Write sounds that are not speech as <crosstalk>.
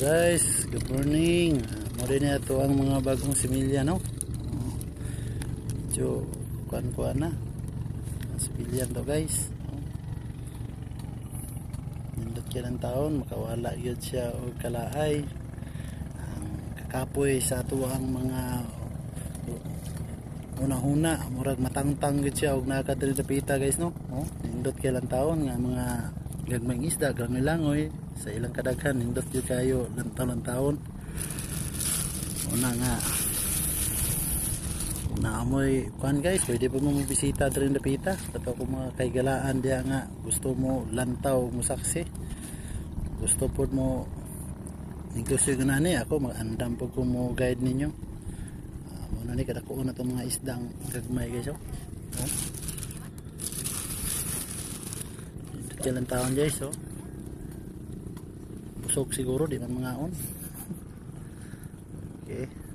guys, good morning. Mo din na ito ang mga bagong similya no. Medyo kuan-kuan na. Similya to guys. Nindot ka ng taon, makawala yun siya o kalaay. Ang kakapoy sa tuwang mga una-una, murag matangtang gid siya og nakadiri pita guys no. Oh, nindot ka lang taon nga mga gagmang isda, gagmang langoy. Sa ilang kadaghan nindot yun kayo lantaw lang taon. Una nga na amoy kuan guys pwede po mo bisita diri na pita. Kato ko mga kaigalaan diya nga gusto mo lantaw mo saksi. Gusto po mo negosyo ganani ako mag-andam po ko mo guide ninyo. Uh, muna ni kada ko una itong mga isdang gagmay guys oh. Oh. Kailan taon guys oh. Busog siguro di man mga on. <laughs> okay.